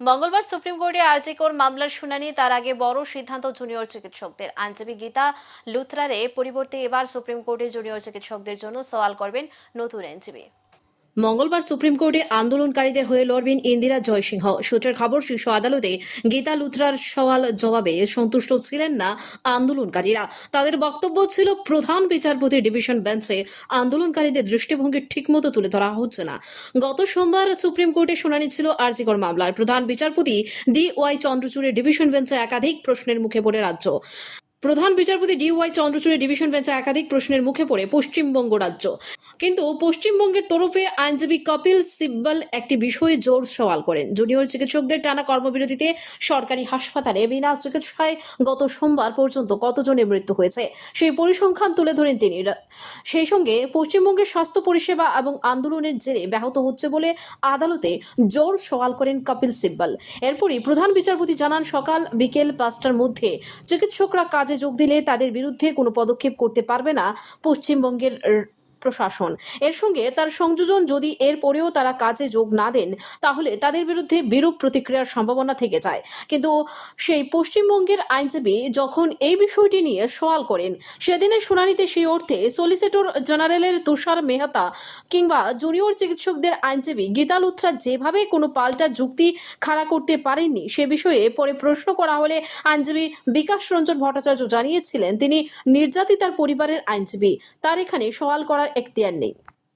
মঙ্গলবার সুপ্রিম কোর্টে আরজিকর মামলার শুনানি, তার আগে বড় সিদ্ধান্ত জুনিয়র চিকিৎসকদের। আইনজীবী গীতা লুথরারে পরিবর্তে এবার সুপ্রিম কোর্টে জুনিয়র চিকিৎসকদের জন্য সওয়াল করবেন নতুন আইনজীবী। মঙ্গলবার সুপ্রিম কোর্টে আন্দোলনকারীদের হয়ে লড়বেন ইন্দিরা জয়সিংহ। সূত্রের খবর, শীর্ষ আদালতে গীতা লুথরার সওয়াল জবাবে সন্তুষ্ট ছিলেন না আন্দোলনকারীরা। তাদের বক্তব্য ছিল, প্রধান বিচারপতি ডিভিশন বেঞ্চে আন্দোলনকারীদের দৃষ্টিভঙ্গি ঠিকমতো তুলে ধরা হচ্ছে না। গত সোমবার সুপ্রিম কোর্টে শুনানি ছিল আরজিকর মামলার। প্রধান বিচারপতি ডি ওয়াই চন্দ্রচূড়ের ডিভিশন বেঞ্চে একাধিক প্রশ্নের মুখে পড়ে রাজ্য। প্রধান বিচারপতি ডি ওয়াই চন্দ্রচূড়ের ডিভিশন বেঞ্চে একাধিক প্রশ্নের মুখে পড়ে পশ্চিমবঙ্গ রাজ্য। কিন্তু পশ্চিমবঙ্গের তরফে আইনজীবী কপিল সিব্বল একটি বিষয়ে জোর সওয়াল করেন। জুনিয়র চিকিৎসকদের টানা কর্মবিরতিতে সরকারি হাসপাতালে বিনা চিকিৎসায় গত সোমবার পর্যন্ত কতজনের মৃত্যু হয়েছে, সেই পরিসংখ্যান তুলে ধরেন তিনি। সেই সঙ্গে পশ্চিমবঙ্গের স্বাস্থ্য পরিষেবা এবং আন্দোলনের জেরে ব্যাহত হচ্ছে বলে আদালতে জোর সওয়াল করেন কপিল সিব্বল। এরপরই প্রধান বিচারপতি জানান, সকাল বিকেল পাঁচটার মধ্যে চিকিৎসকরা কাজে যোগ দিলে তাদের বিরুদ্ধে কোনো পদক্ষেপ করতে পারবে না পশ্চিমবঙ্গের প্রশাসন। এর সঙ্গে তার সংযোজন যদি এর পরেও তারা কাজে যোগ না দেন, তাহলে তাদের বিরুদ্ধে বিরূপ প্রতিক্রিয়ার সম্ভাবনা থেকে যায়। কিন্তু সেই পশ্চিমবঙ্গের আইনজীবী যখন এই বিষয়টি নিয়ে সওয়াল করেন, সেদিনের শুনানিতে সেই অর্থে সলিসিটর জেনারেলের তুষার মেহতা কিংবা জুনিয়র চিকিৎসকদের আইনজীবী গীতা লুথরা যেভাবে কোনো পাল্টা যুক্তি খাড়া করতে পারেননি, সে বিষয়ে পরে প্রশ্ন করা হলে আইনজীবী বিকাশ রঞ্জন ভট্টাচার্য জানিয়েছিলেন, তিনি নির্যাতিতার পরিবারের আইনজীবী। তার এখানে সওয়াল করার इख्तियार नहीं।